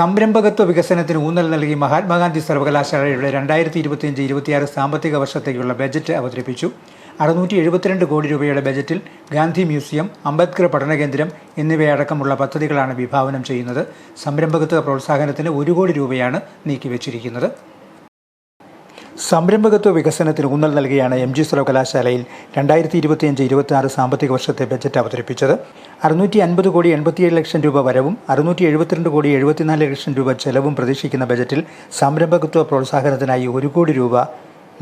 സംരംഭകത്വ വികസനത്തിന് ഊന്നൽ നൽകി മഹാത്മാഗാന്ധി സർവകലാശാലയുടെ രണ്ടായിരത്തി ഇരുപത്തിയഞ്ച് ഇരുപത്തിയാറ് സാമ്പത്തിക വർഷത്തേക്കുള്ള ബജറ്റ് അവതരിപ്പിച്ചു. അറുന്നൂറ്റി എഴുപത്തിരണ്ട് കോടി രൂപയുടെ ബജറ്റിൽ ഗാന്ധി മ്യൂസിയം അംബേദ്കർ പഠന കേന്ദ്രം എന്നിവയടക്കമുള്ള പദ്ധതികളാണ് വിഭാവനം ചെയ്യുന്നത്. സംരംഭകത്വ പ്രോത്സാഹനത്തിന് ഒരു കോടി രൂപയാണ് നീക്കിവച്ചിരിക്കുന്നത്. സംരംഭകത്വ വികസനത്തിന് ഊന്നൽ നൽകിയാണ് എം ജി സർവകലാശാലയിൽ രണ്ടായിരത്തി ഇരുപത്തിയഞ്ച് ഇരുപത്തി ആറ് സാമ്പത്തിക വർഷത്തെ ബജറ്റ് അവതരിപ്പിച്ചത്. അറുന്നൂറ്റി അൻപത് കോടി എൺപത്തിയേഴ് ലക്ഷം രൂപ വരവും അറുന്നൂറ്റി എഴുപത്തിരണ്ട് കോടി എഴുപത്തിനാല് ലക്ഷം രൂപ ചെലവും പ്രതീക്ഷിക്കുന്ന ബജറ്റിൽ സംരംഭകത്വ പ്രോത്സാഹനത്തിനായി ഒരു കോടി രൂപ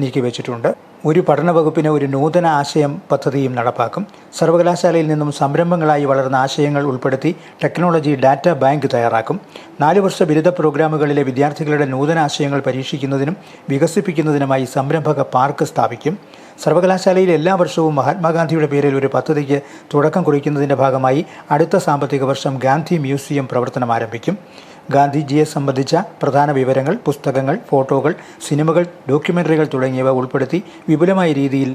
നീക്കിവച്ചിട്ടുണ്ട്. ഒരു പഠന വകുപ്പിന് ഒരു നൂതന ആശയം പദ്ധതിയും നടപ്പാക്കും. സർവകലാശാലയിൽ നിന്നും സംരംഭങ്ങളായി വളർന്ന ആശയങ്ങൾ ഉൾപ്പെടുത്തി ടെക്നോളജി ഡാറ്റ ബാങ്ക് തയ്യാറാക്കും. നാല് വർഷ ബിരുദ പ്രോഗ്രാമുകളിലെ വിദ്യാർത്ഥികളുടെ നൂതന ആശയങ്ങൾ പരീക്ഷിക്കുന്നതിനും വികസിപ്പിക്കുന്നതിനുമായി സംരംഭക പാർക്ക് സ്ഥാപിക്കും. സർവകലാശാലയിൽ എല്ലാ വർഷവും മഹാത്മാഗാന്ധിയുടെ പേരിൽ ഒരു പദ്ധതിക്ക് തുടക്കം കുറിക്കുന്നതിന്റെ ഭാഗമായി അടുത്ത സാമ്പത്തിക വർഷം ഗാന്ധി മ്യൂസിയം പ്രവർത്തനം ആരംഭിക്കും. ഗാന്ധിജിയെ സംബന്ധിച്ച പ്രധാന വിവരങ്ങൾ പുസ്തകങ്ങൾ ഫോട്ടോകൾ സിനിമകൾ ഡോക്യുമെന്ററികൾ തുടങ്ങിയവ ഉൾപ്പെടുത്തി വിപുലമായ രീതിയിൽ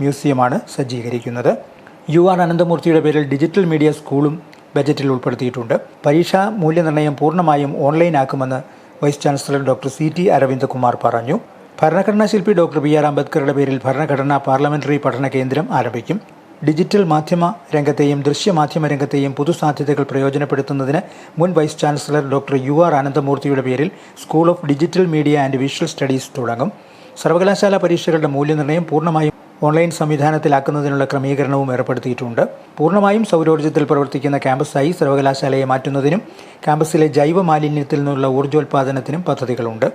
മ്യൂസിയമാണ് സജ്ജീകരിക്കുന്നത്. യു ആർ അനന്തമൂർത്തിയുടെ പേരിൽ ഡിജിറ്റൽ മീഡിയ സ്കൂളും ബജറ്റിൽ ഉൾപ്പെടുത്തിയിട്ടുണ്ട്. പരീക്ഷാ മൂല്യനിർണയം പൂർണമായും ഓൺലൈനാക്കുമെന്ന് vice chancellor doctor C T Aravindakumar പറഞ്ഞു. ഭരണഘടനാ ശില്പി ഡോക്ടർ ബി ആർ അംബേദ്കറുടെ പേരിൽ ഭരണഘടനാ പാർലമെന്ററി പഠന കേന്ദ്രം ആരംഭിക്കും. ഡിജിറ്റൽ മാധ്യമ രംഗത്തെയും ദൃശ്യമാധ്യമ രംഗത്തെയും പുതുസാധ്യതകൾ പ്രയോജനപ്പെടുത്തുന്നതിന് മുൻ vice chancellor doctor U R ആനന്ദമൂർത്തിയുടെ പേരിൽ school of digital media and visual studies തുടങ്ങും. സർവകലാശാല പരീക്ഷകളുടെ മൂല്യനിർണയം പൂർണമായും ഓൺലൈൻ സംവിധാനത്തിലാക്കുന്നതിനുള്ള ക്രമീകരണവും ഏർപ്പെടുത്തിയിട്ടുണ്ട്. പൂർണമായും സൗരോർജത്തിൽ പ്രവർത്തിക്കുന്ന ക്യാമ്പസായി സർവകലാശാലയെ മാറ്റുന്നതിനും ക്യാമ്പസിലെ ജൈവ മാലിന്യത്തിൽ നിന്നുള്ള ഊർജോൽപാദനത്തിനും പദ്ധതികളുണ്ട്.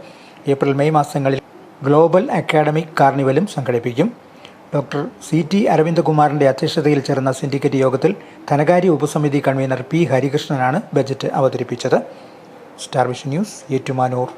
ഏപ്രിൽ മെയ് മാസങ്ങളിൽ ഗ്ലോബൽ അക്കാഡമിക് കാർണിവലും സംഘടിപ്പിക്കും. ഡോക്ടർ സി ടി അരവിന്ദകുമാറിന്റെ അധ്യക്ഷതയിൽ ചേർന്ന സിൻഡിക്കേറ്റ് യോഗത്തിൽ ധനകാര്യ ഉപസമിതി കൺവീനർ പി ഹരികൃഷ്ണനാണ് ബജറ്റ് അവതരിപ്പിച്ചത്. Star vision news Ettumanoor.